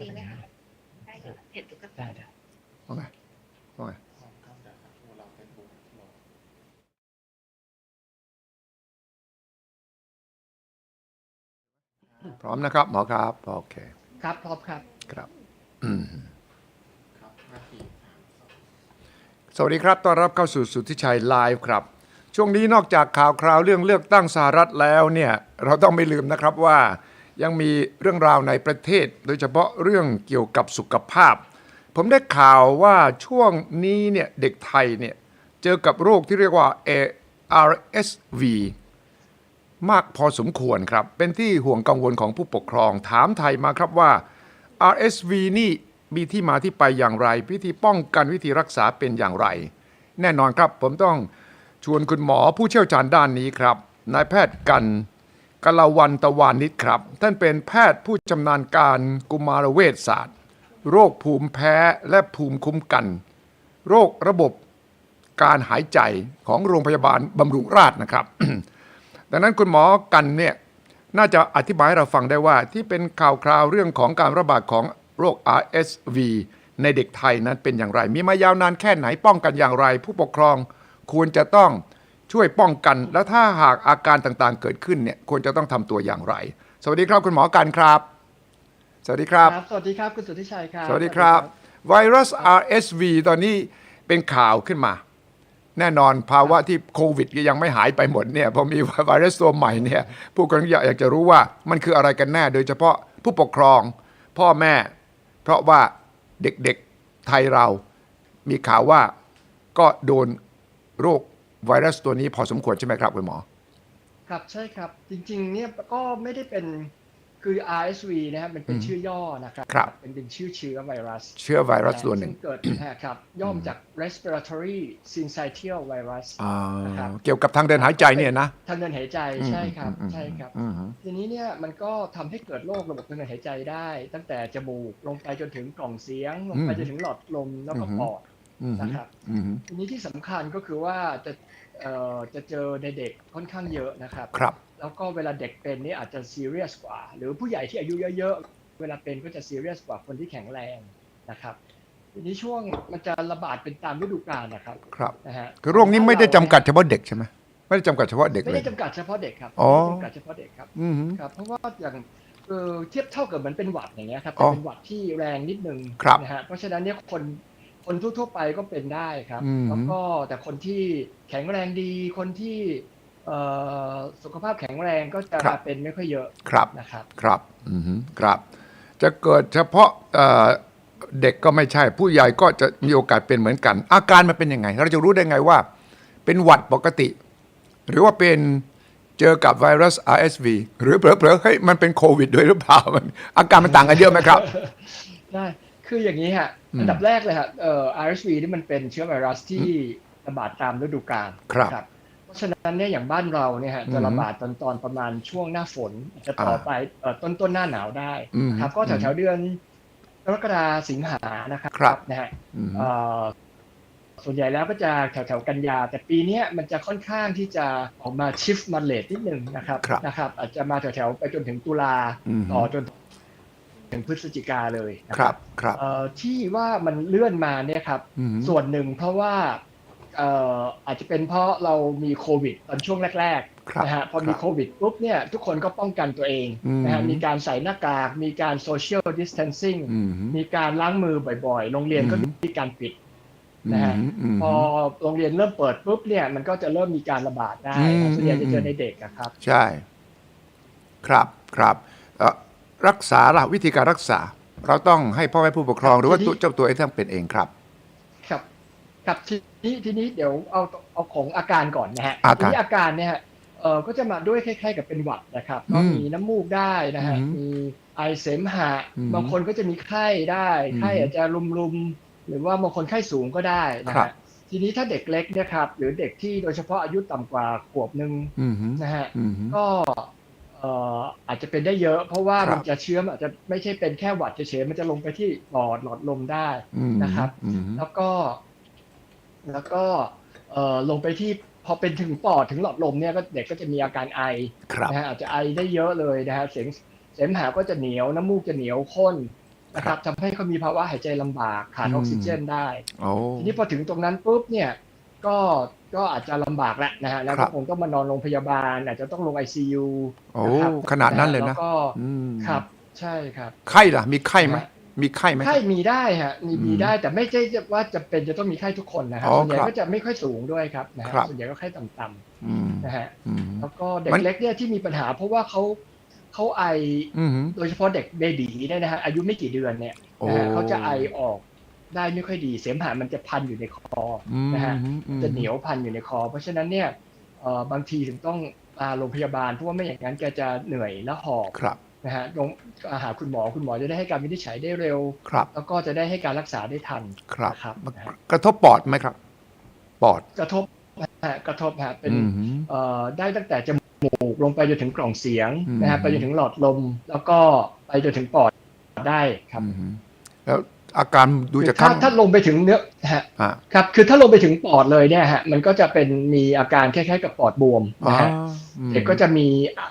ดีไหมคะได้อยู่เห็นตุ๊กตาได้ได้ว่าไงว่าไงพร้อมนะครับ หมอครับ โอเค ครับพร้อมครับครับอืมสวัสดีครับต้อนรับเข้าสู่สุทธิชัยไลฟ์ครับ ช่วงนี้นอกจากข่าวคราวเรื่องเลือกตั้งสหรัฐแล้วเนี่ย เราต้องไม่ลืมนะครับว่า ยังมีเรื่องราวในประเทศ โดยเฉพาะเรื่องเกี่ยวกับสุขภาพ ผมได้ข่าวว่าช่วงนี้เนี่ยเด็กไทยเนี่ยเจอกับโรคที่เรียกว่า ARSV มากพอสมควรครับ เป็นที่ห่วงกังวลของผู้ปกครองถามไทยมาครับว่า RSV นี่มีที่มาที่ไปอย่างไร วิธีป้องกันวิธีรักษาเป็นอย่างไร แน่นอนครับผมต้องชวนคุณหมอผู้เชี่ยวชาญด้านนี้ครับนายแพทย์กัน กลาวันตะวานิชครับ ท่านเป็นแพทย์ผู้ชำนาญการกุมารเวชศาสตร์ โรคภูมิแพ้และภูมิคุ้มกัน โรคระบบการหายใจของโรงพยาบาลบำรุงราษฎร์นะครับ ดังนั้นคุณหมอกันเนี่ยน่าจะอธิบายให้เราฟังได้ว่าที่เป็นข่าวคราวเรื่องของการระบาดของโรค RSV ในเด็กไทยนั้นเป็นอย่างไร มีมายาวนานแค่ไหนป้องกันอย่างไร ผู้ปกครองควรจะต้อง ช่วยป้องกัน และถ้าหากอาการต่างๆ เกิดขึ้นเนี่ยควรจะต้องทำตัวอย่างไร สวัสดีครับคุณหมอกันครับ สวัสดีครับ สวัสดีครับคุณสุทธิชัยครับ สวัสดีครับ ไวรัส RSV ตอนนี้เป็นข่าวขึ้นมา แน่นอนภาวะที่โควิดยังไม่หายไปหมดเนี่ยพอมีไวรัสตัวใหม่เนี่ยผู้คนอยากจะรู้ว่ามันคืออะไรกันแน่ โดยเฉพาะผู้ปกครองพ่อแม่ เพราะว่าเด็กๆไทยเรามีข่าวว่าก็โดนโรค ไวรัสตัวนี้พอสมควรใช่ไหมครับคุณหมอ ครับใช่ครับ จริงๆเนี่ยก็ไม่ได้เป็นคือ RSV นะครับมันเป็นอืมชื่อย่อนะครับครับเป็นเป็นชื่อเชื้อไวรัส เชื้อไวรัสตัวหนึ่งซึ่เกิดนะครับย่อมจาก respiratory syncytial virus อ่านะครับเกี่ยวกับทางเดินหายใจเนี่ยนะทางเดินหายใจใช่ครับอืมใช่ครับอืมทีนี้เนี่ยมันก็ทำให้เกิดโรคระบบทางเดินหายใจได้ ตั้งแต่จมูกลงไปจนถึงกล่องเสียง ลงไปอืมจนถึงหลอดลมแล้วก็อืมปอดอืมนะครับอืมทีนี้ที่สำคัญก็คือว่าจะเอ่อ จะเจอในเด็กค่อนข้างเยอะนะครับ ครับ แล้วก็เวลาเด็กเป็นนี่อาจจะซีเรียสกว่า หรือผู้ใหญ่ที่อายุเยอะๆ เวลาเป็นก็จะซีเรียสกว่าคนที่แข็งแรงนะครับทีนี้ช่วงมันจะระบาดเป็นตามฤดูกาลนะครับ ครับนะฮะคือโรคนี้ไม่ได้จำกัดเฉพาะเด็กใช่ไหมไม่ได้จำกัดเฉพาะเด็กไม่เลได้ย จำกัดเฉพาะเด็กครับอ๋อ ไม่ได้จำกัดเฉพาะเด็กครับ อืม ครับเพราะว่าอย่างเออเทียบเท่ากับเหมือนเป็นหวัดอย่างเงี้ยครับอ๋แต่อเป็นหวัดที่แรงนิดนึงครับ นะฮะเพราะฉะนั้นเนี่ยคน คนทั่วๆไปก็เป็นได้ครับ อืม แล้วก็แต่คนที่แข็งแรงดี คนที่เอ่อสุขภาพแข็งแรงก็จะครับ เป็นไม่ค่อยเยอะครับ นะครับ ครับอืมครับ จะเกิดเฉพาะเอ่อเด็กก็ไม่ใช่ ผู้ใหญ่ก็จะมีโอกาสเป็นเหมือนกัน อาการมันเป็นยังไง เราจะรู้ได้ไงว่า เป็นหวัดปกติ หรือว่าเป็นเจอกับไวรัส RSV หรือเผลอๆเฮ้ยมันเป็นโควิดด้วยหรือเปล่ามันอาการมันต่างกันเยอะไหมครับ ได้ คืออย่างนี้ฮะอืมอันดับแรกเลยฮะเอ่อ RSV นี่มันเป็นเชื้อไวรัสที่ระบาดตามฤดูกาลครับนะเพราะฉะนั้นเนี่ยอย่างบ้านเราเนี่ยฮะอืมจะระบาดตอนตอนประมาณช่วงหน้าฝนอาจจะต่อไปเอ่อต้นต้นหน้าหนาวได้อืมครับ ก็แถวแถวๆเดือนกรกฎาสิงหานะครับครับนะฮะอืมเอ่อส่วนใหญ่แล้วก็จะแถวแถวๆกันยา แต่ปีเนี้ยมันจะค่อนข้างที่จะออกมาชิฟต์มาเลทนิดนึงนะครับครับนะครับ อาจจะมาแถวแถวๆไปจนถึงตุลาอืมต่อจน ถึงพฤศจิกาเลยนะคครัรับบครับเอ่อที่ว่ามันเลื่อนมาเนี่ยครับอืมส่วนหนึ่งเพราะว่าเอ่ออาจจะเป็นเพราะเรามีโควิดตอนช่วงแรกครับๆนะฮะพอมีครับโควิดปุ๊บเนี่ยทุกคนก็ป้องกันตัวเองอืมนะฮะมีการใส่หน้ากาก มีการโซเชียลดิสเทนซิ่งอืมมีการล้างมือบ่อยๆ โรงเรียนก็อืมมีการปิดนะฮะอืมพอโรงเรียนเริ่มเปิดปุ๊บเนี่ยมันก็จะเริ่มมีการระบาดได้อืมส่วนใหญ่จะเจอือมในเด็กนะครับ ใช่ ครับครับเอ่อ รักษาล่ะวิธีการรักษา เราต้องให้พ่อแม่ผู้ปกครองหรือว่าทีนี้ตัวเจ้าตัวเองต้องเป็นเองครับ ครับ ครับทีนี้ทีนี้เดี๋ยวเอาเอาของอาการก่อนนะฮะอาการทีนี้อาการเนี่ยฮะเออก็จะมาด้วยคล้ายๆกับเป็นหวัดนะครับอืมก็มีน้ำมูกได้นะฮะอืมมีไอเสมหะอืมบางคนก็จะมีไข้ได้อืมไข้อาจจะรุมๆหรือว่าบางคนไข้สูงก็ได้นะครัฮะบทีนี้ถ้าเด็กเล็กเนี่ยครับ หรือเด็กที่โดยเฉพาะอายุต่ำกว่าขวบหนึ่งอืมนะฮะอืมก็ เอ่ออาจจะเป็นได้เยอะ เพราะว่าครับ มันจะเชื้อมนอาจจะไม่ใช่เป็นแค่หวัดเฉยๆมันจะลงไปที่หลอดหลอดลมได้ อืมนะครับ อืมแล้วก็ แล้วก็เอ่อลงไปที่พอเป็นถึงปอดถึงหลอดลมเนี่ยก็เด็กก็จะมีอาการไอครับนะฮะอาจจะไอได้เยอะเลยนะฮะเสียงเสมหะก็จะเหนียวน้ำมูกจะเหนียวข้นนะครับทำให้เขามีภาวะหายใจลำบากขาดอือมอกซิเจนได้ โอ้ทีนี้พอถึงตรงนั้นปุ๊บเนี่ย ก็ก็อาจจะลำบากแล้วนะฮะแล้วครัก็บคงต้องมานอนโรงพยาบาล อาจจะต้องลง ICU โอ้นะครับขนาดนั้นเลยแล้นะวก็อืมครับใช่ครับ ไข้ล่ะ มีไข้ไหมมีไข้ไหมไข้มีได้ฮะมีอืมมีได้แต่ไม่ใช่ว่าจะเป็นจะต้องมีไข้ทุกคนนะฮะอ๋อส่วนใหญ่ครับก็จะไม่ค่อยสูงด้วยครับนะฮะครับส่วนใหญ่ก็ไข้ต่ำอืมๆนะฮะอืมแล้วก็เด็กมันเล็กเนี่ยที่มีปัญหา เพราะว่าเขาเขาไออืมโดยเฉพาะเด็กเบบีเนี่ยนะฮะอายุไม่กี่เดือนเนี่ยโอ้นะฮะเขาจะไอออก ได้ไม่ค่อยดีเสมหะมันจะพันอยู่ในคออมนะฮะอืมจะเหนียวพันอยู่ในคอ เพราะฉะนั้นเนี่ยเอ่อบางทีถึงต้องมาโรงพยาบาลเพราะว่าไม่อย่างนั้นแกจะเหนื่อยและหอบครับนะฮะลงหาคุณหมอคุณหมอจะได้ให้การวินิจฉัยได้เร็วครับแล้วก็จะได้ให้การรักษาได้ทันครับนะครับนะฮะกระทบปอดไหมครับ ปอดกระทบฮะกระทบฮะเป็นอืมเอ่อได้ตั้งแต่จมูกลงไปจนถึงกล่องเสียงอืมนะฮะไปจนถึงหลอดลม แล้วก็ไปจนถึงปอดได้ครับอืมแล้ว อาการดูจากถ้าข้างถ้าลงไปถึงเนื้อฮะอ่าครับ คือถ้าลงไปถึงปอดเลยเนี่ยฮะมันก็จะเป็นมีอาการคล้ายๆกับปอดบวมอ๋อนะฮะอืมเด็กก็จะมี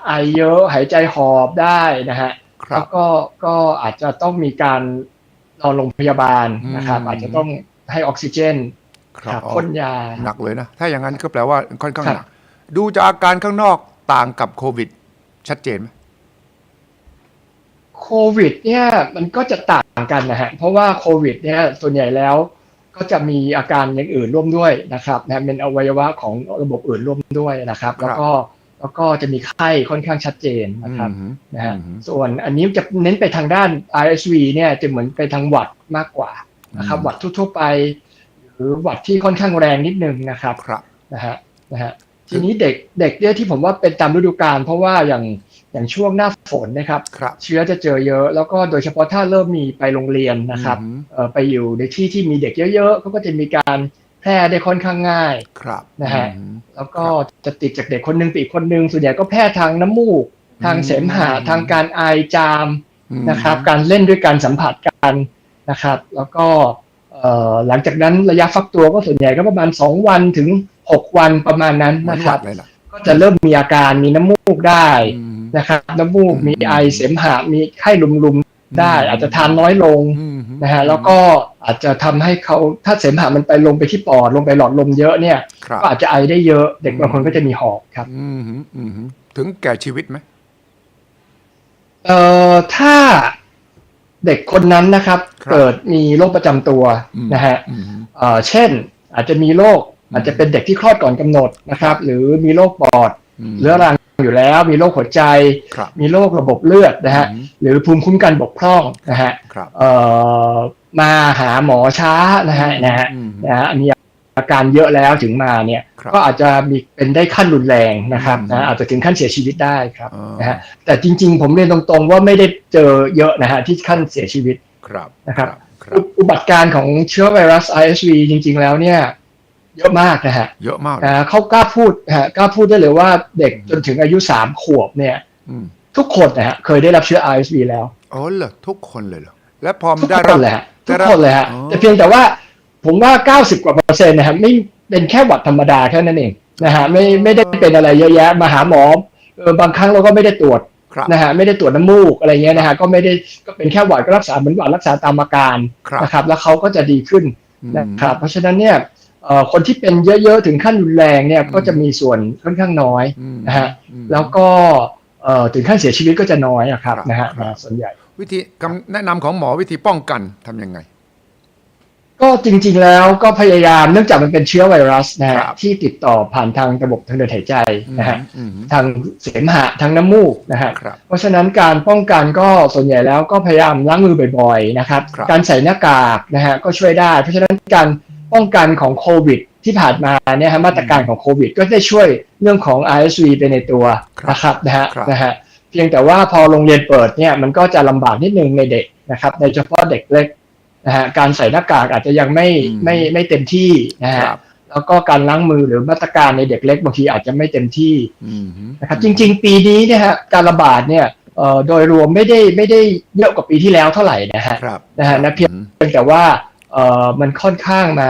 ไอเยอะหายใจหอบได้นะฮะครัแล้บวก็ก็อาจจะต้องมีการนอนโรงพยาบาลนะครับอืมอาจจะต้องให้ออกซิเจนครับพ่นยาหนักเลยนะ ถ้าอย่างนั้นก็แปลว่าค่อนข้างครับหนัก ดูจากอาการข้างนอกต่างกับโควิด ชัดเจนไหม โควิดเนี่ยมันก็จะต่างกันนะฮะเพราะว่าโควิดเนี่ยส่วนใหญ่แล้วก็จะมีอาการอย่างอื่นร่วมด้วยนะครับนะเป็นอวัยวะของระบบอื่นร่วมด้วยนะครับ แล้วก็แล้วก็จะมีไข้ค่อนข้างชัดเจนนะครับอืมนะฮะอืมส่วนอันนี้จะเน้นไปทางด้าน RSV เนี่ยจะเหมือนไปทางหวัดมากกว่านะครับอืมหวัดทั่วๆไป หรือหวัดที่ค่อนข้างแรงนิดนึงนะครับครับนะฮะนะฮะทีนี้เด็กเด็กเนี่ยที่ผมว่าเป็นตามฤดูกาลเพราะว่าอย่าง อย่างช่วงหน้าฝนนะครับครับเชื้อจะเจอเยอะ แล้วก็โดยเฉพาะถ้าเริ่มมีไปโรงเรียนนะครับอืมเอ่อไปอยู่ในที่ที่มีเด็กเยอะๆเขาก็จะมีการแพร่ได้ค่อนข้างง่ายครับนะฮะอืมแล้วก็จะติดจากเด็กคนหนึ่งไปอีกคนหนึ่งส่วนใหญ่ก็แพร่ทางน้ำมูก ทางเสมหะอืมทางการไอจามอืมนะครับ การเล่นด้วยการสัมผัสกันนะครับ แล้วก็เอ่อหลังจากนั้นระยะฟักตัวก็ส่วนใหญ่ก็ประมาณ 2 วันถึง 6 วันประมาณนั้นเหมือนนะหควัรับดเลยล่ะก็จะเริ่มมีอาการมีน้ำมูกได้อืม นะครับ น้ำมูกมีอืมไอเสมหะมีไข้ลุมๆได้ อาจจะทานน้อยลงอืมนะฮะแล้วก็อาจจะทำให้เขาถ้าเสมหะมันไปลงไปที่ปอดลงไปหลอดลมเยอะเนี่ยครับก็อาจจะไอได้เยอะ เด็กบางคนก็จะมีหอบครับอืมอืมถึงแก่ชีวิตไหมเอ่อถ้าเด็กคนนั้นนะครับครับเกิดมีโรคประจำตัวอืมนะฮะอืมเอ่อเช่น อาจจะมีโรคอาจจะเป็นเด็กที่คลอดก่อนกำหนดนะครับ หรือมีโรคปอดมเรื้อรัง อยู่แล้ว มีโรคหัวใจครับมีโรคระบบเลือดนะฮะอืมหรือภูมิคุ้มกันบกพร่องนะฮะครับเอ่อมาหาหมอช้านะฮะนะฮะอืมนะฮะมีอาการเยอะแล้วถึงมาเนี่ยครับก็อาจจะมีเป็นได้ขั้นรุนแรงนะครับอืมนะอาจจะถึงขั้นเสียชีวิตได้ครับอ่านะฮะแต่จริง ๆ ผมเรียนตรงๆ ว่าไม่ได้เจอเยอะนะฮะที่ขั้นเสียชีวิตครับนะครับครับอุอุบัติการณ์ของเชื้อไวรัส RSV จริง ๆ แล้วเนี่ย เยอะมากนะฮะเยอะมากนะเขากล้าพูดฮะกล้าพูดได้เลยว่าเด็กจนถึงอายุสามขวบเนี่ยอืมทุกคนนะฮะเคยได้รับเชื้อ RSV แล้วอ๋อเหรอทุกคนเลยเหรอและพอมัทุนกได้ครับนเลยฮะได้ทุกรับคนเลยฮะอ๋อแต่เพียงแต่ว่าผมว่า 90 กว่าเปอร์เซ็นต์นะฮะไม่เป็นแค่หวัดธรรมดาแค่นั้นเองนะฮะไม่ไม่ได้เป็นอะไรเยอะแยะมาหาหมอเออบางครั้งเราก็ไม่ได้ตรวจครับนะฮะไม่ได้ตรวจน้ำมูกอะไรเงี้ยนะฮะก็ไม่ได้ก็เป็นแค่หวัดก็รักษาเหมือนหวัดรักษาตามอาการครับนะครับแล้วเขาก็จะดีขึ้นอืมนะครับเพราะฉะนั้นเนี่ยเอ่อ คนที่เป็นเยอะๆ ถึงขั้นรุนแรงเนี่ยก็จะมีส่วนค่อนข้างน้อยอืมนะฮะอืมแล้วก็เอ่อถึงขั้นเสียชีวิตก็จะน้อยอะครับครับนะฮะครับนะส่วนใหญ่ วิธีคำแนะนำของหมอวิธีป้องกันทำยังไง ก็จริงๆแล้วก็พยายามเนื่องจากมันเป็นเชื้อไวรัสนะฮะครับที่ติดต่อผ่านทางระบบทางเดินหายใจนะฮะอืมทางเสมหะทางน้ำมูกนะฮะครับเพราะฉะนั้นการป้องกันก็ส่วนใหญ่แล้วก็พยายามล้างมือบ่อยๆนะครับครับการใส่หน้ากากนะฮะก็ช่วยได้ เพราะฉะนั้นการ ป้องกันของโควิด ที่ผ่านมาเนี่ยฮะมาตรการของโควิด ก็ได้ช่วยเรื่องของ RSV ไปในตัวครับนะครับนะฮะครับนะฮะเพียงแต่ว่าพอโรงเรียนเปิดเนี่ยมันก็จะลำบากนิดนึงในเด็กนะครับโดยเฉพาะเด็กเล็กนะฮะการใส่หน้ากากอาจจะยังไม่อืมไม่ไม่เต็มที่นะคฮะรับแล้วก็การล้างมือหรือมาตรการในเด็กเล็กบางทีอาจจะไม่เต็มที่อืมนะครับจริง ๆ ปีนี้เนี่ยฮะการระบาดเนี่ยเอ่อโดยรวมไม่ได้ไม่ได้เยอะกว่าปีที่แล้วเท่าไหร่นะฮะครับนะฮะนะเพียงอืมเพียงแต่ว่า เอ่อมันค่อนข้างมา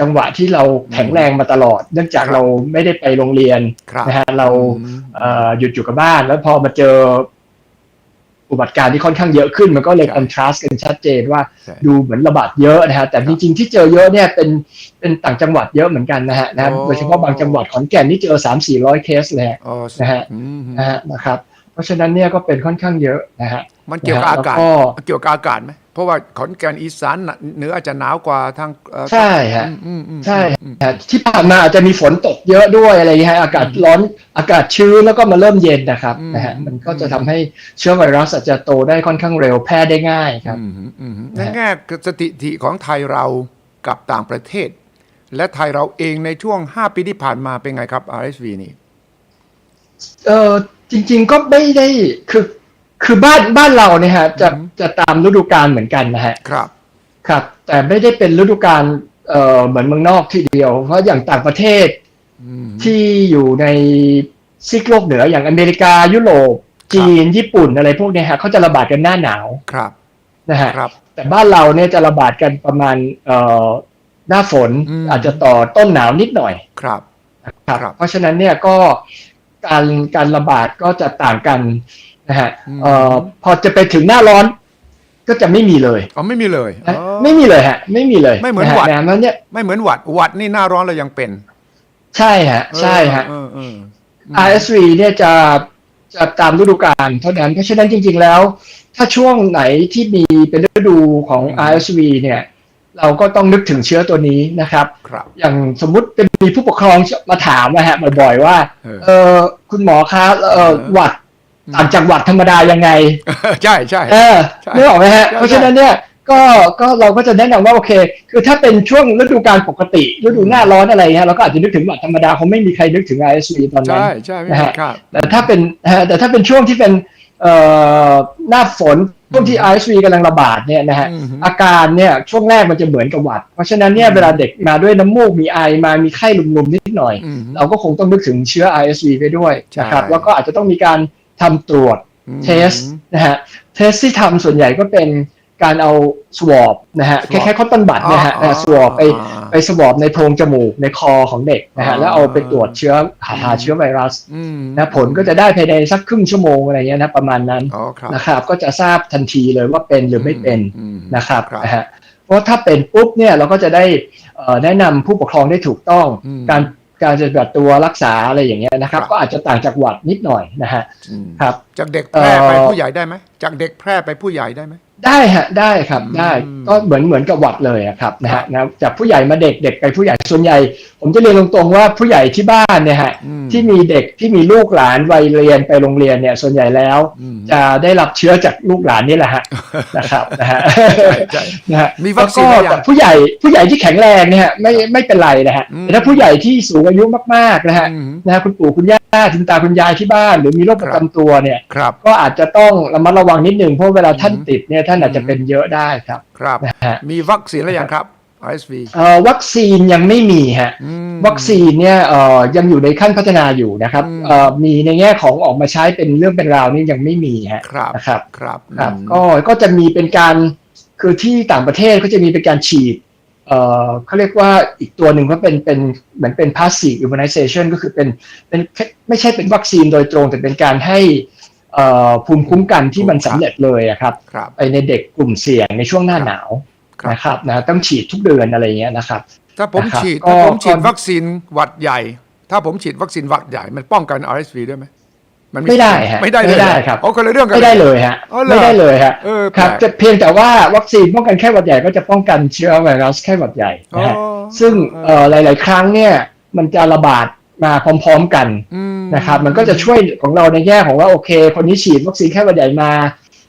จังหวะที่เราแข็งแรงมาตลอด เนื่องจากครับเราไม่ได้ไปโรงเรียนครับนะฮะเราอืมเอ่อหยุดอยู่กับบ้าน แล้วพอมาเจออุบัติการณ์ที่ค่อนข้างเยอะขึ้น มันก็เลยใช่คอนทราสต์กันชัดเจนว่าใช่ดูเหมือนระบาดเยอะนะฮะแต่จริงๆที่เจอเยอะเนี่ยเป็นเป็นต่างจังหวัดเยอะเหมือนกันนะฮะนะฮะโอ้โดยเฉพาะบางจังหวัดขอนแก่นนี่เจอสามสี่ร้อยเคสเลยฮะอ๋อนะฮะอืมนะฮะนะครับเพ ราะฉะนั้นเนี่ยก็เป็นค่อนข้างเยอะนะฮะมันเกี่ยวกับอากาศแล้วก็เกี่ยวกับอากาศไหมเพราะว่าขอนแก่นอีสานน่ะเหนืออาจจะหนาวกว่าทางเอ่อใช่ฮะอืมอืมอืมใช่อืมฮะที่ผ่านมาอาจจะมีฝนตกเยอะด้วยอะไรอย่างเงี้ยฮะอากาศร้อนอากาศชื้นแล้วก็มาเริ่มเย็นนะครับอืมนะฮะมันก็จะทำให้เชื้อไวรัสอาจจะโตได้ค่อนข้างเร็วแพร่ได้ง่ายครับอืมอืมนะในฮะแง่สถิติของไทยเรากับต่างประเทศ และไทยเราเองในช่วง 5 ปีที่ผ่านมาเป็นไงครับ RSV นี่ เออจริง ๆก็ไม่ได้คือคือบ้านบ้านเราเนี่ยฮะจะอืมจะตามฤดูกาลเหมือนกันนะฮะครับ ครับ แต่ไม่ได้เป็นฤดูกาลเอ่อเหมือนเมืองนอกทีเดียว เพราะอย่างต่างประเทศอืมที่อยู่ในซีกโลกเหนืออย่างอเมริกายุโรปจีนญี่ปุ่นอะไรพวกเนี้ยฮะเขาจะระบาดกันหน้าหนาวครับนะฮะครับแต่บ้านเราเนี่ยจะระบาดกันประมาณเอ่อหน้าฝนอืมอาจจะต่อต้นหนาวนิดหน่อยครับนะครับครับ เพราะฉะนั้นเนี่ยก็ การการระบาดก็จะต่างกันนะฮะอืมเอ่อพอจะไปถึงหน้าร้อน ก็จะไม่มีเลยอ๋อไม่มีเลยนะอ๋อไม่มีเลยฮะ ไม่มีเลยไม่เหมือนะฮะหวัดนะมันเนี่ยไม่เหมือนหวัดหวัดนี่หน้าร้อนเรายังเป็น ใช่ฮะ ใช่ฮะเออเออเออ RSV เนี่ยจะจะตามฤดูกาลเท่านั้นเพราะฉะนั้นจริง ๆ แล้ว ถ้าช่วงไหนที่มีเป็นฤดูของ RSV เนี่ย เราก็ต้องนึกถึงเชื้อตัวนี้นะครับครับอย่างสมมุติเป็นมีผู้ปกครองมาถามนะฮะบ่อยๆว่า เออเออคุณหมอคะเออเออหวัดต่างจากหวัดธรรมดายังไง ใช่ใช่เออใช่นึกออกไหมฮะใช่เพราะฉะนั้นเนี่ยก็ก็เราก็จะแนะนำว่าโอเค คือถ้าเป็นช่วงฤดูกาลปกติ ฤดูหน้าร้อนอะไรเงี้ยเราก็อาจจะนึกถึงหวัดธรรมดาคงไม่มีใครนึกถึง RSV ตอนนั้นใช่ใช่ไม่นะมีฮะครับแต่ถ้าเป็นฮะแต่ถ้าเป็นช่วงที่เป็นเอ่อหน้าฝน ช่วงที่ RSV กำลังระบาดเนี่ยนะฮะอืมอาการเนี่ยช่วงแรกมันจะเหมือนกับหวัด เพราะฉะนั้นเนี่ยอืมเวลาเด็กมาด้วยน้ำมูกมีไอมามีไข้ลุมๆนิดหน่อยอืมเราก็คงต้องนึกถึงเชื้อ RSV ไปด้วยนะครับใช่แล้วก็อาจจะต้องมีการทำตรวจอืมเทสนะฮะเทสที่ทำส่วนใหญ่ก็เป็น การเอา swab นะฮะ swab คล้ายๆข้อต้นบัตรนะฮะอ๋อสวอปไปอ่าไปสวอปในโพรงจมูกในคอของเด็กนะอ๋ฮะอแล้วเอาไปตรวจเชื้อหาหาเชื้อไวรัสอืมนะผลก็จะได้ภายในสักครึ่งชั่วโมงอะไรเงี้ยนะประมาณนั้นอ๋อครับนะครับก็จะทราบทันทีเลยว่าเป็นหรือไม่เป็นอืมนะครับครับนะฮะเพราะถ้าเป็นปุ๊บเนี่ยเราก็จะได้เอ่อแนะนำผู้ปกครองได้ถูกต้องอืมการการจะแบบตัวรักษาอะไรอย่างเงี้ยนะครับครับก็อาจจะต่างจากหวัดนิดหน่อยนะฮะอืมครับจากเด็กแพร่ไปเอ่อผู้ใหญ่ได้ไหมจากเด็กแพร่ไปผู้ใหญ่ได้ไหม ได้ฮะได้ครับได้อืมก็เหมือนเหมือนกับหวัดเลยอะครับนะครัฮะบนะจากผู้ใหญ่มาเด็กเด็กไปผู้ใหญ่ส่วนใหญ่ ผมจะเรียนตรงๆว่าผู้ใหญ่ที่บ้านเนี่ยฮะอืมที่มีเด็กที่มีลูกหลานวัยเรียนไปโรงเรียนเนี่ยส่วนใหญ่แล้วอืมจะได้รับเชื้อจากลูกหลานนี่แหละฮะนะครับนะฮะใช่ใช่นะฮะมีวัคซีนหรือยังแล้วก็แต่ผู้ใหญ่ผู้ใหญ่ที่แข็งแรงเนี่ยฮะไม่ไม่เป็นไรนะฮะอืมแต่ถ้าผู้ใหญ่ที่สูงอายุมากๆนะฮะอืมนะฮะคุณปู่คุณย่าคุณตาคุณยายที่บ้าน หรือมีโรคประจำตัวเนี่ยครับก็อาจจะต้องระมัดระวังนิดนึงเพราะเวลาท่านอืมติดเนี่ยท่านอาจจะเป็นเยอะได้ครับครับนะฮะมีวัคซีนหรือยังครับ RSV เอ่อวัคซีนยังไม่มีฮะอืมวัคซีนเนี่ยเอ่อยังอยู่ในขั้นพัฒนาอยู่นะครับอืมเอ่อมีในแง่ของออกมาใช้เป็นเรื่องเป็นราวนี่ยังไม่มีฮะครับนะครับครับครับอืมก็ก็จะมีเป็นการคือที่ต่างประเทศก็จะมีเป็นการฉีดเอ่อเขาเรียกว่าอีกตัวหนึ่งก็เป็นเป็นเหมือนเป็น passive immunization ก็คือเป็นเป็นไม่ใช่เป็นวัคซีนโดยตรงแต่เป็นการให้เอ่อ ภูมิคุ้มกันที่มันสำเร็จเลยอะครับครับไปในเด็กกลุ่มเสี่ยงในช่วงหน้าหนาวครับนะครับนะต้องฉีดทุกเดือนอะไรอย่างเงี้ยนะครับ ถ้าผมนะครับฉีดก็ถ้าผมฉีดก็วัคซีนหวัดใหญ่ ถ้าผมฉีดวัคซีนหวัดใหญ่มันป้องกัน RSV ได้ไหมมันไม่ได้ฮะไม่ได้เลยไม่ได้ครับอ๋อคนละเรื่องกันไม่ได้เลยฮะอ๋อเหรอไม่ได้เลยฮะเออครับแปลกจะเพียงแต่ว่าวัคซีนป้องกันแค่หวัดใหญ่ก็จะป้องกันเชื้อไวรัสแค่หวัดใหญ่นะฮะอ๋อซึ่งเออเอ่อหลาย ๆ ครั้งเนี่ยมันจะระบาดมาพร้อม ๆ กันอืม นะครับ มันก็จะช่วยของเราในแง่ของว่าโอเคคนนี้ฉีดวัคซีนแค่หวัดใหญ่มา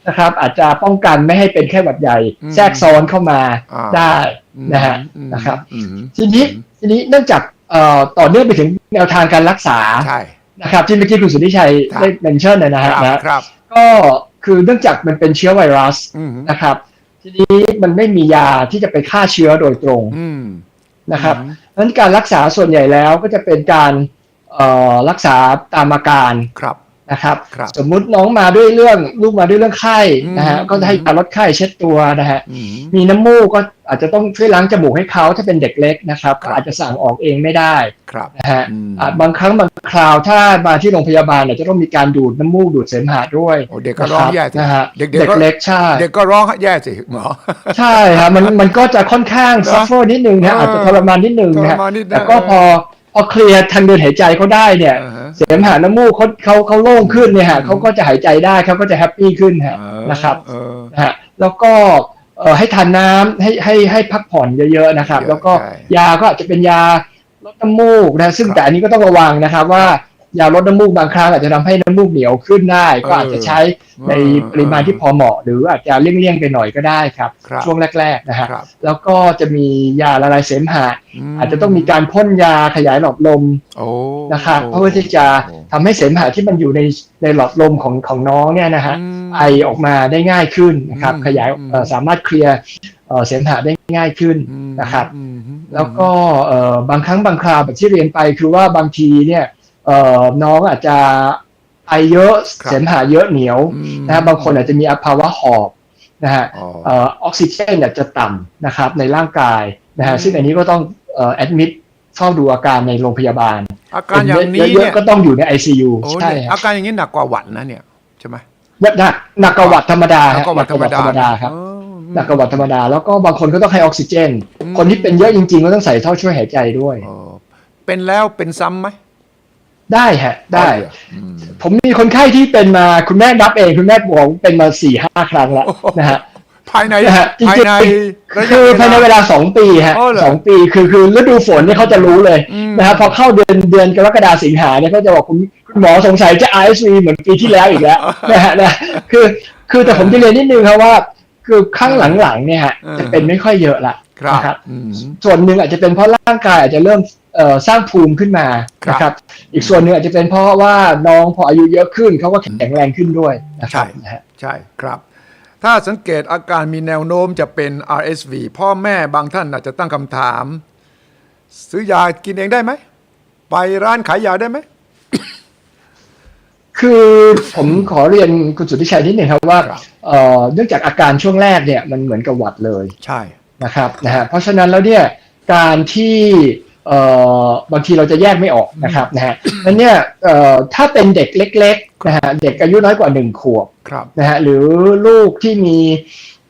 นะครับ อาจจะป้องกันไม่ให้เป็นแค่หวัดใหญ่ แทรกซ้อนเข้ามาอ่าได้อืมนะฮะอืมนะครับอืมทีนี้ทีนี้เนื่องจากเอ่อต่อเนื่องไปถึงแนวทางการรักษาใช่นะครับที่เมื่อกี้คุณสุทธิชัยครับได้เมนชั่นนะฮะครับนะครับก็คือเนื่องจากมันเป็นเชื้อไวรัสอืมนะครับ ทีนี้มันไม่มียาที่จะไปฆ่าเชื้อโดยตรงอืมนะครับอืมเพราะฉะนั้นการรักษาส่วนใหญ่แล้วก็จะเป็นการเอ่อ รักษาตามอาการครับนะครับครับสมมุติน้องมาด้วยเรื่องลูกมาด้วยเรื่องไข้นะฮะอืมก็ให้ยาลดไข้เช็ดตัวนะฮะอืมมีน้ำมูกก็อาจจะต้องช่วยล้างจมูกให้เขาถ้าเป็นเด็กเล็กนะครับครับก็อาจจะสั่งออกเองไม่ได้ครับนะฮะอืมอะบางครั้งบางคราวถ้ามาที่โรงพยาบาลเนี่ยจะต้องมีการดูดน้ำมูกดูดเสมหะด้วยโอ้เด็กก็ร้องแย่สินะฮะเด็กๆเด็กก็เล็กใช่เด็กก็ร้องแย่สิหมอใช่ครับมันมันก็จะค่อนข้างนะซัฟเฟอร์นิดนึงนะเออออาจจะทรมานนิดนึงทรนะฮะมานนิดนะแต่ก็พอ พอเคลียร์ทางเดินหายใจเขาได้เนี่ยอ่าฮะเสมหะน้ำมูกเขาเขาเขาโล่งขึ้นเนี่ยฮะอืมเขาก็จะหายใจได้เขาก็จะแฮปปี้ขึ้นฮะเออนะครับเออนะฮะแล้วก็เอ่อให้ทานน้ำให้ให้ให้พักผ่อนเยอะๆนะครับเยอะแล้วก็ใช่ยาก็อาจจะเป็นยาลดน้ำมูกนะซึ่งครับแต่อันนี้ก็ต้องระวังนะครับว่า ยาลดน้ำมูกบางครั้งอาจจะทำให้น้ำมูกเหนียวขึ้นได้ ก็อาจจะใช้ในปริมาณที่พอเหมาะ หรืออาจจะเลี่ยงๆไปหน่อยก็ได้ครับครับช่วงแรกๆนะฮะครับแล้วก็จะมียาละลายเสมหะมอาจจะต้องมีการพ่นยาขยายหลอดลมโอ้นะครับเพื่อที่จะทำให้เสมหะที่มันอยู่ในในหลอดลมของของน้องเนี่ยนะฮะมไอออกมาได้ง่ายขึ้นนะครับอืมขยายอืมเอ่อสามารถเคลียร์เอ่อเสมหะได้ง่ายขึ้นอืมนะครับอืมอืมแล้วก็เอ่อบางครั้งบางคราวแบบที่เรียนไปคือว่าบางทีเนี่ยเอ่อน้องอาจจะไอเยอะครับเสมหะเยอะเหนียวอืมนะฮะบางคนอาจจะมีภาวะหอบนะฮะอ๋อเอ่อออกซิเจนเนี่ยจะต่ำนะครับในร่างกายนะฮะอืมซึ่งอันนี้ก็ต้องเอ่อแอดมิดเฝ้าดูอาการในโรงพยาบาล อาการอย่างนี้เยเนี่อะยๆก็ต้องอยู่ใน ICU โอ้ใช่เนี่ยครัอาบการอย่างนี้หนักกว่าหวัดนะเนี่ยใช่ไหมหนักหนักกว่าหวัดธรรมดาหนักกว่าหวัดธรรมดาหนักกว่าหวัดธรรมดาครับอ๋อหนักกว่าหวัดธรรมดา แล้วก็บางคนก็ต้องให้ออกซิเจนอืมคนที่เป็นเยอะจริงๆ ก็ต้องใส่ท่อช่วยหายใจด้วยอ๋อเป็นแล้วเป็นซ้ำไหม ได้ฮะ ได้อ๋อเหรออืมผมมีคนไข้ที่เป็นมาคุณแม่นับเอง คุณแม่บอกเป็นมาสี่ห้าครั้งแล้วโอ้โหนะฮะภายในนะฮะจริงๆภายในระยะคือภายในเวลาสองปีฮะอ๋อเหรอสองปีคือคือฤดูฝนเนี่ยเขาจะรู้เลยอืมนะฮะพอเข้าเดือนเดือนกรกฎาสิงหาเนี่ยเขาจะบอกคุณคุณหมอสงสัยจะ RSV เหมือนปีที่แล้วอีกแล้วนะฮะนะคือคือแต่ผมจะเรียนนิดนึงครับว่า คือข้างหลังๆเนี่ยฮะเออจะเป็นไม่ค่อยเยอะละครับนะครับอืมส่วนหนึ่งอาจจะเป็นเพราะร่างกายอาจจะเริ่มเอ่อ สร้างภูมิขึ้นมาครับนะครับ อีกส่วนหนึ่งอาจจะเป็นเพราะว่าน้องพออายุเยอะขึ้นเขาก็แข็งแรงขึ้นด้วยนะครับใช่นะฮะใช่ครับ ถ้าสังเกตอาการมีแนวโน้มจะเป็น RSV พ่อแม่บางท่านอาจจะตั้งคำถาม ซื้อยากินเองได้ไหม ไปร้านขายยาได้ไหม คือผมขอเรียนคุณสุทธิชัยนิดหนึ่งครับว่าครับเอ่อเนื่องจากอาการช่วงแรกเนี่ยมันเหมือนกับหวัดเลย ใช่นะครับนะฮะเพราะฉะนั้นแล้วเนี่ยการที่เอ่อ บางทีเราจะแยกไม่ออกนะครับนะฮะนั้นเนี่ยเอ่อถ้าเป็นเด็กเล็กๆนะฮะเด็กอายุน้อยกว่าหนึ่งขวบครับนะฮะหรือลูกที่มี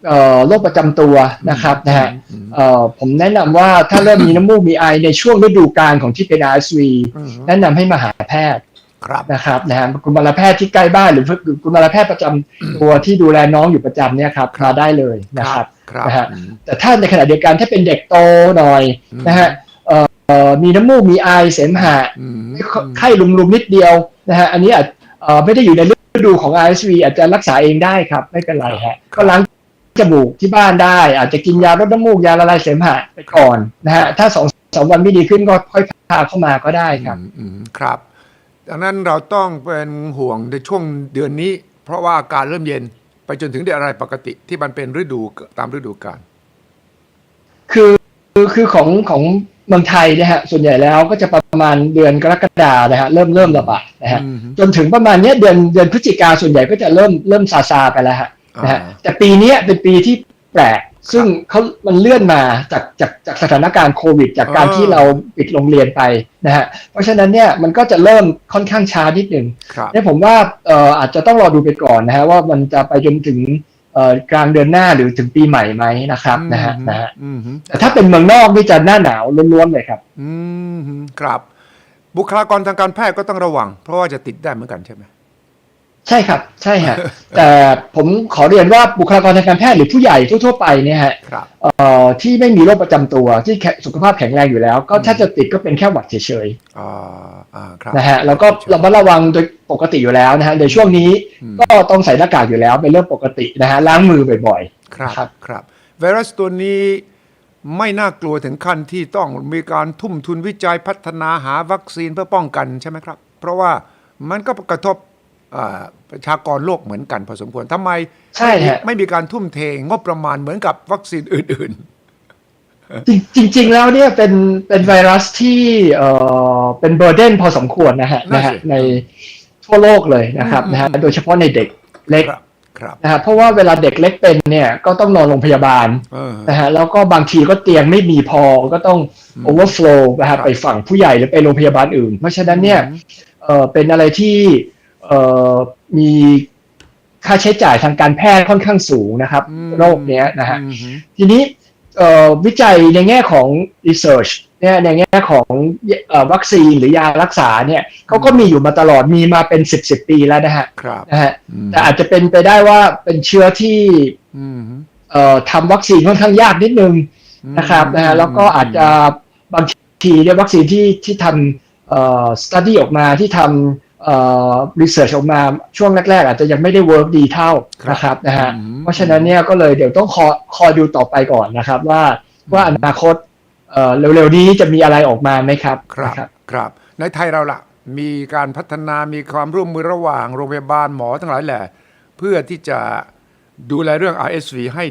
เอ่อโรคประจำตัวนะครับนะฮะอืมเอ่อผมแนะนำว่าถ้าเริ่มมีน้ำมูกมีไอในช่วงฤดูกาลของที่เป็น RSV อืมแนะนำให้มาหาแพทย์ครับนะครับนะฮะกุมารแพทย์ที่ใกล้บ้านหรือกุมารแพทย์ประจำตัวที่ดูแลน้องอยู่ประจำเนี่ยครับมาได้เลยนะครับครับนะฮะอืมแต่ถ้าในขณะเดียวกันถ้าเป็นเด็กโตหน่อยอืมนะฮะเอ่อเอ่อ มีน้ำมูกมีไอเสมหะอืมไข้ลุมๆนิดเดียวนะฮะอันนี้อาจเอ่อไม่ได้อยู่ในฤดูของ RSV อาจจะรักษาเองได้ครับ ไม่เป็นไรฮะก็ล้างจมูกที่บ้านได้ อาจจะกินยาลดน้ำมูกยาละลายเสมหะไปก่อนนะฮะถ้าสองสองวันไม่ดีขึ้นก็ค่อยพาเข้ามาก็ได้ครับอืมอืมครับ ดังนั้นเราต้องเป็นห่วงในช่วงเดือนนี้ เพราะว่าอากาศเริ่มเย็นไปจนถึงเดือนอะไรปกติที่มันเป็นฤดูตามฤดูกาลคือคือคือของของ เมืองไทยเนี่ยฮะส่วนใหญ่แล้วก็จะประมาณเดือนกรกฎานะฮะเริ่มเริ่มระบาดนะฮะอืมจนถึงประมาณเนี้ยเดือนเดือนพฤศจิกาส่วนใหญ่ก็จะเริ่มเริ่มซาซาไปแล้วฮะนะฮะอ่าแต่ปีเนี้ยเป็นปีที่แปลกซึ่งเขามันเลื่อนมาจากจากจากสถานการณ์โควิด จากการอ่าที่เราปิดโรงเรียนไปนะฮะ เพราะฉะนั้นเนี่ยมันก็จะเริ่มค่อนข้างช้านิดหนึ่งครับเนี่ยผมว่าเอ่ออาจจะต้องรอดูไปก่อนนะฮะว่ามันจะไปจนถึงเอ่อ กลางเดือนหน้าหรือถึงปีใหม่ไหมนะครับนะฮะนะฮะอืมอืมแต่ถ้าเป็นเมืองนอกนี่จะหน้าหนาวล้วนๆเลยครับ อืมครับ บุคลากรทางการแพทย์ก็ต้องระวัง เพราะว่าจะติดได้เหมือนกันใช่ไหม ใช่ครับ ใช่ฮะแต่ผมขอเรียนว่าบุคลากรทางการแพทย์หรือผู้ใหญ่ทั่ว ๆ ไปเนี่ยฮะครับเอ่อที่ไม่มีโรคประจำตัวที่แข็งสุขภาพแข็งแรงอยู่แล้ว ก็ถ้าจะติดก็เป็นแค่หวัดเฉยอ่าอ่าครับๆนะฮะแล้วก็เรามาระวังโดยปกติอยู่แล้วนะฮะในช่วงนี้อืมก็ต้องใส่หน้ากากอยู่แล้วเป็นเรื่องปกตินะฮะล้างมือบ่อยครับครับครับไวรัสตัวนี้ไม่น่ากลัวถึงขั้นที่ต้องมีการทุ่มทุนวิจัยพัฒนาหาวัคซีนเพื่อป้องกันใช่ไหมครับ เพราะว่ามันก็กระทบอ่า ประชากรโลกเหมือนกันพอสมควรทำไมๆใช่ฮะไม่มีการทุ่มเทงบประมาณเหมือนกับวัคซีนอื่นจริงจริง ๆ แล้วเนี่ยเป็นเป็นไวรัสที่เอ่อเป็นเบอร์เดนพอสมควรนะฮะนะฮะในทั่วโลกเลยนะครับนะฮะโดยเฉพาะในเด็กเล็กครับครับนะฮะเพราะว่าเวลาเด็กเล็กเป็นเนี่ยก็ต้องนอนโรงพยาบาลเออนะฮะแล้วก็บางทีก็เตียงไม่มีพอก็ต้องอืม overflow นะครัฮะบไปฝั่งผู้ใหญ่หรือไปโรงพยาบาลอื่น เพราะฉะนั้นเนี่ยเอ่อเป็นอะไรที่เอ่อ มีค่าใช้จ่ายทางการแพทย์ค่อนข้างสูงนะครับอืมโรคเนี้ยนะฮะอืมทีนี้เอ่อวิจัยในแง่ของ research เนี่ยในแง่ของเอ่อวัคซีนหรือยารักษาเนี่ยเขาก็มีอยู่มาตลอดมีมาเป็น10 10ปีแล้วนะฮะครับนะฮะอืมแต่อาจจะเป็นไปได้ว่าเป็นเชื้อที่อืมเอ่อทำวัคซีนค่อนข้างยากนิดนึงนะครับนะฮะแล้วก็อาจจะบางทีเนี่ยวัคซีนที่ที่ทำเอ่อ study ออกมาที่ทำ เอ่อ research ออกมาช่วงแรก ๆ อาจจะยังไม่ได้ work ดีเท่านะครับนะฮะอืมเพราะฉะนั้นเนี่ยก็เลยเดี๋ยวต้องคอยคอยดูต่อไปก่อนนะครับ ว่าว่าอนาคตเอ่อเร็วๆนี้จะมีอะไรออกมาไหมครับครับนะครับ ในไทยเราล่ะ มีการพัฒนามีความร่วมมือระหว่างโรงพยาบาลหมอทั้งหลายแหละ เพื่อที่จะดูแลเรื่อง RSV ให้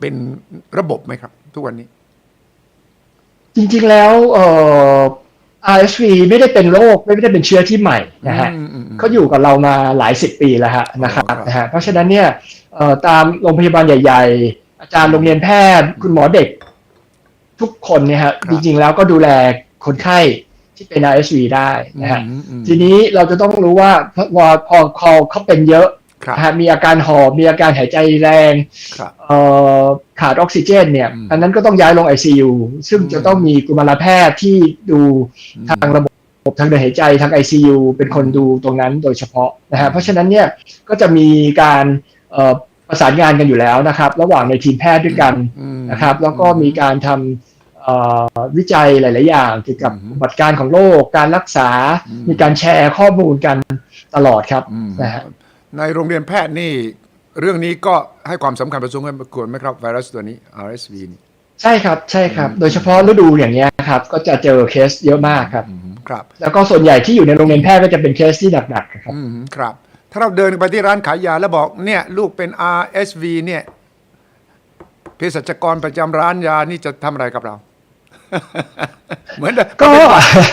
เป็นระบบไหมครับ ทุกวันนี้ จริงๆแล้วเอ่อ RSV ไม่ได้เป็นโรคไม่ได้เป็นเชื้อที่ใหม่นะฮะอืมอืมอืมเขาอยู่กับเรามาหลายสิบปีแล้วฮะนะครับครับนะฮะเพราะฉะนั้นเนี่ยเอ่อตามโรงพยาบาลใหญ่ ๆ อาจารย์โรงเรียนแพทย์ คุณหมอเด็ก ทุกคนเนี่ยฮะจริงๆแล้วก็ดูแลคนไข้ที่เป็น RSV ได้นะฮะอืมอืมทีนี้เราจะต้องรู้ว่าพอพอพอเขาเป็นเยอะครับนะฮะ มีอาการหอบมีอาการหายใจแรงครับเอ่อขาดออกซิเจนเนี่ยอืมอันนั้นก็ต้องย้ายลง ICU ซึ่งอืมจะต้องมีกุมารแพทย์ที่ดูทางระบบทางเดินหายใจทาง ICU เป็นคนดูตรงนั้นโดยเฉพาะนะฮะเพราะฉะนั้นเนี่ยก็จะมีการเอ่อประสานงานกันอยู่แล้วนะครับ ระหว่างในทีมแพทย์ด้วยกันอืมนะครับ แล้วก็มีการทำเอ่อวิจัยหลาย ๆ อย่างเกี่ยวกับอืมอุบัติการของโรคการรักษาอืมมีการแชร์ข้อมูลกันตลอดครับอืมนะฮะ ในโรงเรียนแพทย์นี่ เรื่องนี้ก็ให้ความสำคัญประสงค์ควรไหมครับไวรัสตัวนี้ RSV นี่ใช่ครับใช่ครับอืมโดยเฉพาะฤดูอย่างเงี้ยครับ ก็จะเจอเคสเยอะมากครับอืมครับ แล้วก็ส่วนใหญ่ที่อยู่ในโรงเรียนแพทย์ก็จะเป็นเคสที่หนักๆครับอืมครับ ถ้าเราเดินไปที่ร้านขายยาแล้วบอกเนี่ยลูกเป็น RSV เนี่ยเภสัชกรประจำร้านยานี่จะทำอะไรกับเรา เหมือนเดิมก็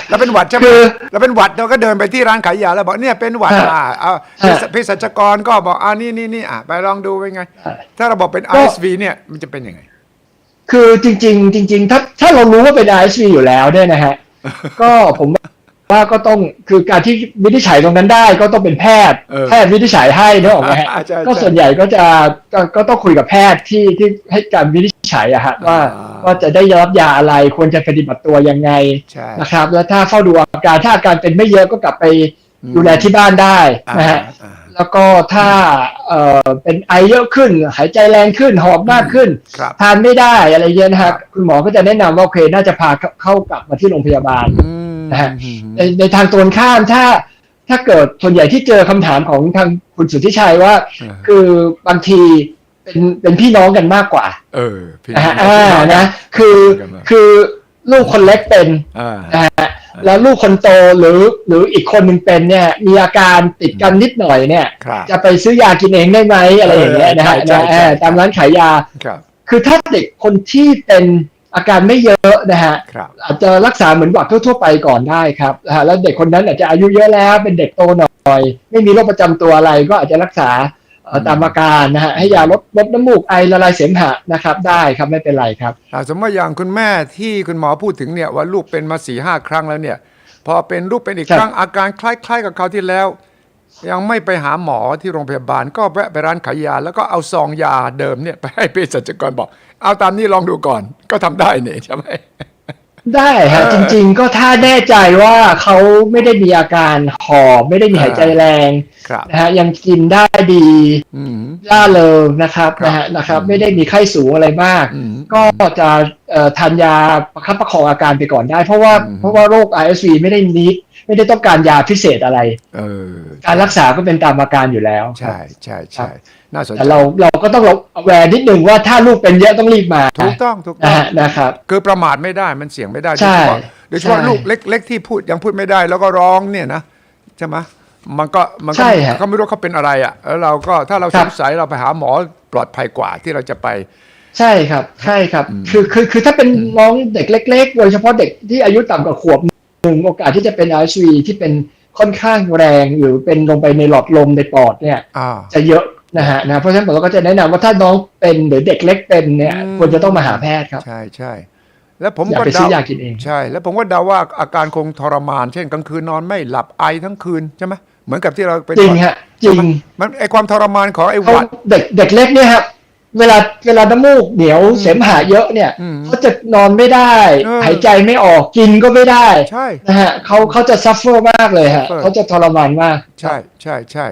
เราเป็นหวัดใช่ไหมคือเราเป็นหวัดเราก็เดินไปที่ร้านขายยาแล้วบอกเนี่ยเป็นหวัดฮะอ่าเอาฮะเภสัชกรก็บอกอ่านี่นี่นี่อะไปลองดูเป็นไง ถ้าเราบอกเป็นก็ RSV เนี่ยมันจะเป็นยังไง คือจริง ๆ จริง ๆ ถ้าถ้าเรารู้ว่าเป็น RSV อยู่แล้วเนี่ยนะฮะก็ผม ว่าก็ต้องคือการที่วินิจฉัยตรงนั้นได้ก็ต้องเป็นแพทย์เออแพทย์วินิจฉัยให้เนกอะไหมฮะใช่ใช่ก็ส่วนใหญ่ก็จะก็ก็ต้องคุยกับแพทย์ที่ที่ให้การวินิจฉัยอะฮะว่าอ่าว่าจะได้รับยาอะไรควรจะปฏิบัติตัวยังไงใช่นะครับ แล้วถ้าเฝ้าดูอาการถ้าอาการเป็นไม่เยอะก็กลับไปดูแลที่บ้านได้นะฮะอ่าแล้วก็ถ้าเอ่อเป็นไอเยอะขึ้น หายใจแรงขึ้นหอบมากขึ้นครับทานไม่ได้อะไรเงี้ยนะครัฮะบคุณหมอก็จะแนะนำว่าโอเคน่าจะพาเข้าเข้ากลับมาที่โรงพยาบาลอืม นะฮะในในทางตรงข้ามถ้า ถ้าเกิดส่วนใหญ่ที่เจอคำถามของทางคุณสุทธิชัยว่าเออคือบางทีเป็นเป็นพี่น้องกันมากกว่า เออพี่นะฮะน้องอ่าพี่องนะคือกันมาคือลูกคนเล็กเป็นอ่านะฮะแล้วลูกคนโตหรือหรืออีกคนหนึ่งเป็นเนี่ย มีอาการติดกันนิดหน่อยเนี่ยครับจะไปซื้อยากินเองได้ไหมอะไรอย่างเงี้ยนะฮะใช่ใช่นะใช่เออตามร้านขายยาครับคือถ้าเด็กคนที่เป็น อาการไม่เยอะนะฮะครับอาจจะรักษาเหมือนหวัดทั่วๆไปก่อนได้ครับนะฮะแล้วเด็กคนนั้นอาจจะอายุเยอะแล้วเป็นเด็กโตหน่อย ไม่มีโรคประจำตัวอะไรก็อาจจะรักษาเอ่อตามอาการนะฮะให้ยาลดลดน้ำมูกไอละลายเสมหะนะครับได้ครับไม่เป็นไรครับอ่าสมมติว่าอย่างคุณแม่ที่คุณหมอพูดถึงเนี่ยว่าลูกเป็นมาสี่ห้าครั้งแล้วเนี่ย พอเป็นลูกเป็นอีกครับครั้งอาการคล้าย ๆ กับคราวที่แล้ว ยังไม่ไปหาหมอที่โรงพยาบาล ก็แวะไปร้านขายยา แล้วก็เอาซองยาเดิมเนี่ยไปให้เภสัชกรบอก เอาตามนี้ลองดูก่อน ก็ทำได้เนี่ยใช่ไหมได้ฮะเออจริง ๆ ก็ถ้าแน่ใจว่าเขาไม่ได้มีอาการหอบไม่ได้มีหายใจแรงครับนะฮะยังกินได้ดีอืมล่าเริงนะครับครับนะฮะนะครับอืมไม่ได้มีไข้สูงอะไรมากอืมก็จะเอ่อทานยาประคับประคองอาการไปก่อนได้ เพราะว่าอืมเพราะว่าโรค RSV ไม่ได้นิด ไม่ได้ต้องการยาพิเศษอะไร เออ การรักษาก็เป็นตามอาการอยู่แล้วใช่ใช่ใช่น่าสนใจแต่เราเราก็ต้องแวร์นิดนึงว่าถ้าลูกเป็นเยอะต้องรีบมาถูกต้องถูกนะต้องฮะนะครับ คือประมาทไม่ได้มันเสี่ยงไม่ได้โดยใช่เฉพาะโดยเฉพาะใช่ลูกเล็ก ๆ ที่พูดยังพูดไม่ได้ แล้วก็ร้องเนี่ยนะใช่ไหมมันก็มันก็ใช่ฮะเขาไม่รู้เขาเป็นอะไรอะแล้วเราก็ถ้าเราครัสบงสัยเราไปหาหมอปลอดภัยกว่าที่เราจะไป ใช่ครับ ใช่ครับอืมคือคือคือถ้าเป็นน้องเด็กเล็ก ๆ โดยเฉพาะเด็กที่อายุต่ำกว่าขวบ หนึ่งโอกาสที่จะเป็น RSV ที่เป็นค่อนข้างแรงหรือเป็นลงไปในหลอดลมในปอดเนี่ยอ่าจะเยอะนะฮะนะเพราะฉะนั้นผมก็จะแนะนำว่าถ้าน้องเป็นหรือเด็กเล็กเป็นเนี่ยอืมควรจะต้องมาหาแพทย์ครับ ใช่ใช่แล้วผมอย่าก็ไปซื้เดาอยากินเองใช่ แล้วผมก็เดาว่าอาการคงทรมาน เช่นกลางคืนนอนไม่หลับไอทั้งคืนใช่ไหมเหมือนกับที่เราเป็นจริงหวัดฮะจริงมันไอความทรมานของไอหเขาวัดเด็กเด็กเล็กเนี่ยครับ เวลาเวลาน้ำมูกเหนียวเสมหะเยอะเนี่ยอืมเขาจะนอนไม่ได้เออหายใจไม่ออกกินก็ไม่ได้ใช่นะฮะเขาเขาจะซัฟเฟอร์มากเลยฮะ suffer เขาจะทรมานมาก ใช่ใช่ใช่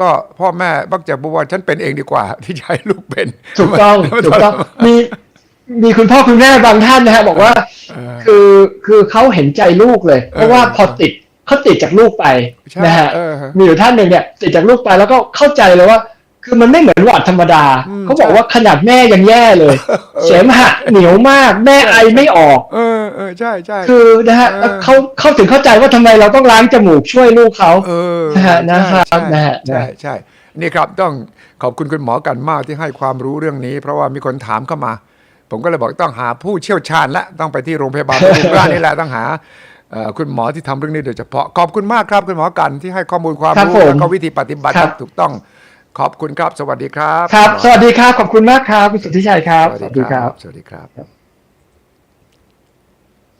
ก็พ่อแม่บักจะบอกว่าฉันเป็นเองดีกว่า ที่จะให้ลูกเป็น ถูกต้องถูกต้องมีมีคุณพ่อคุณแม่บางท่านนะฮะบอกว่าเออคือคือเขาเห็นใจลูกเลย เพราะว่าพอติดเขาติดจากลูกไปใช่นะฮะเออมีอยู่ท่านหนึ่งเนี่ยติดจากลูกไปแล้วก็เข้าใจเลยว่า คือมันไม่เหมือนหวัดธรรมดาอืมเขาบอกว่าขนาดแม่ยังแย่เลย เสมหะเหนียวมาก แม่ไอไม่ออก เออเออใช่ใช่คือนะฮะเออแล้วเขาเขาถึงเข้าใจว่าทำไมเราต้องล้างจมูกช่วยลูกเขาเออนะฮะนะครับใช่นะฮะใช่ใช่นี่ครับต้องขอบคุณคุณหมอกันมากที่ให้ความรู้เรื่องนี้ เพราะว่ามีคนถามเข้ามา ผมก็เลยบอกต้องหาผู้เชี่ยวชาญและต้องไปที่โรงพยาบาลบำรุงราษฎร์นี่แหละต้องหาเอ่อคุณหมอที่ทำเรื่องนี้โดยเฉพาะขอบคุณมากครับคุณหมอกันที่ให้ข้อมูลความครับรู้ผมและก็วิธีปฏิบัติครับถูกต้อง ขอบคุณครับ สวัสดีครับ ครับณหมอสวัสดีครับ ขอบคุณมากครับ คุณสุทธิชัยครับ สวัสดีครับ สวัสดีครับ